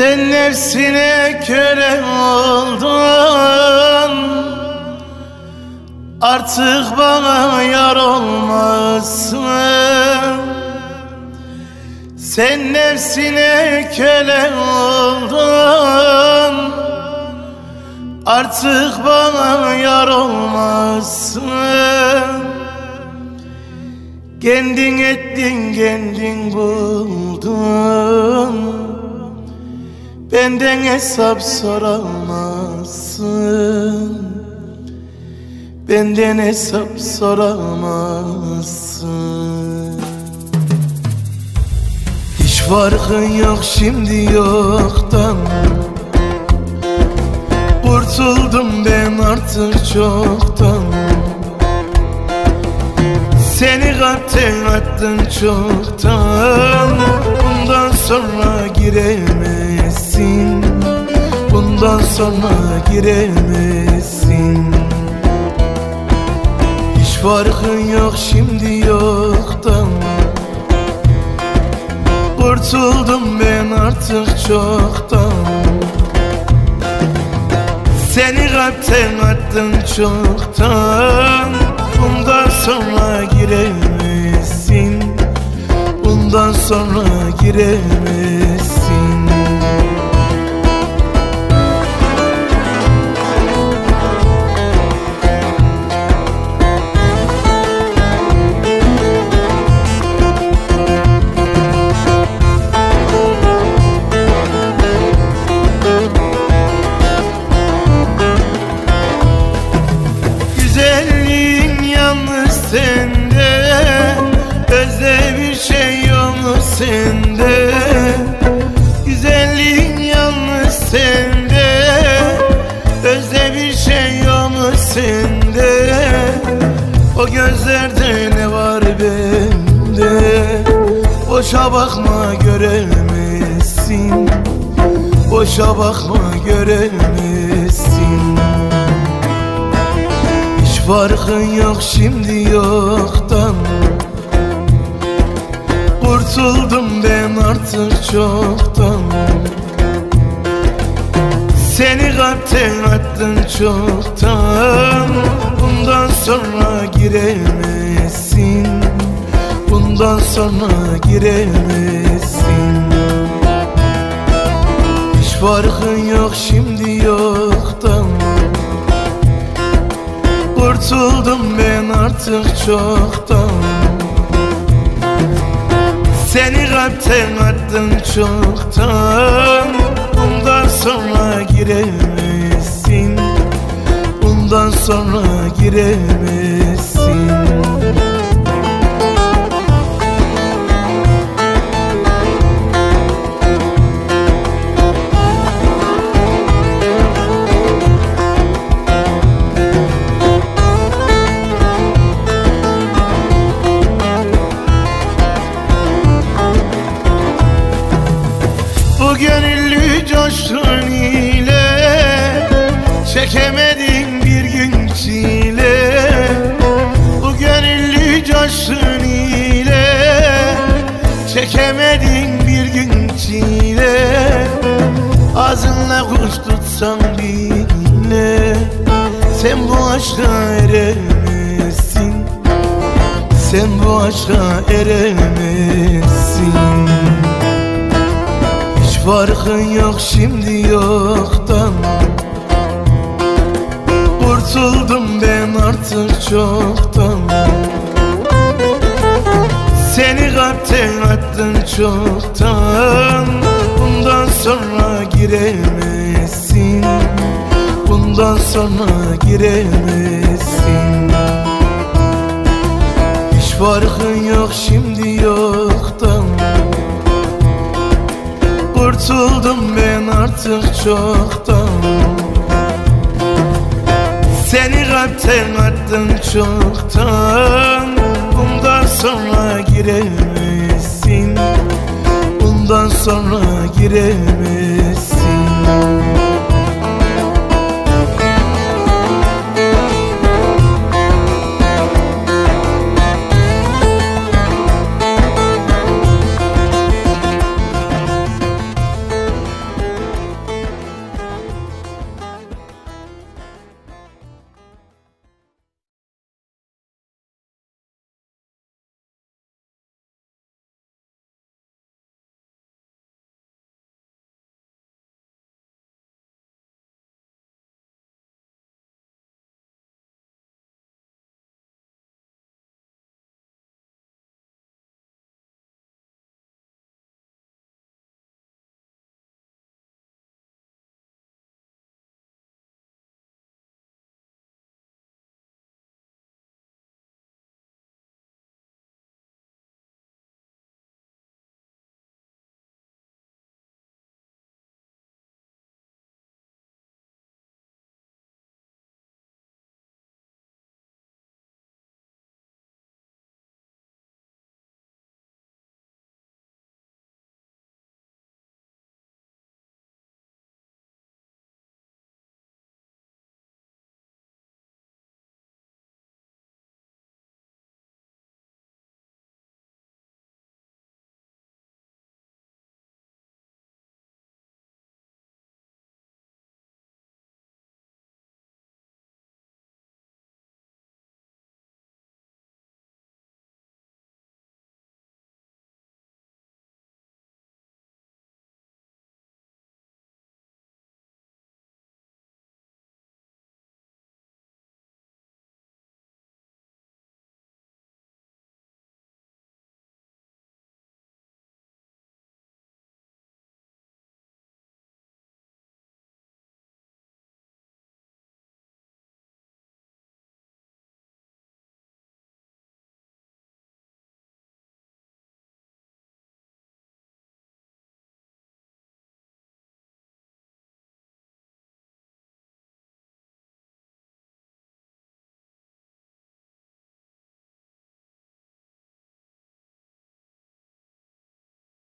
Sen nefsine köle oldun. Artık bana yar olmazsın. Sen nefsine köle oldun. Artık bana yar olmazsın. Kendin ettin kendin buldun Benden hesap soramazsın. Benden hesap soramazsın. Hiç farkın yok şimdi yoktan. Kurtuldum ben artık çoktan. Seni kalpten attın çoktan. Bundan sonra giremezsin Bundan sonra giremezsin. Hiç farkın yok şimdi yoktan. Kurtuldum ben artık çoktan. Seni kalpten attın çoktan. Bundan sonra giremezsin. Bundan sonra giremezsin gözlerde ne var bende? Boşa bakma göremezsin. Boşa bakma göremezsin. Hiç farkın yok şimdi yoktan. Kurtuldum ben artık çoktan Seni kalpten attın çoktan. Bundan sonra giremezsin. Bundan sonra giremezsin. Hiç farkın yok şimdi yoktan. Kurtuldum ben artık çoktan. Seni kalpten attın çoktan sonra giremezsin. Bundan sonra giremezsin Sen bu aşka eremezsin Sen bu aşka eremezsin hiç farkın yok şimdi yoktan. Kurtuldum ben artık çoktan. Seni kalpten attın çoktan. Bundan sonra giremezsin Bundan sonra giremezsin. Hiç farkın yok şimdi yoktan. Kurtuldum ben artık çoktan. Seni kalpten attın çoktan. Bundan sonra giremezsin. Bundan sonra giremezsin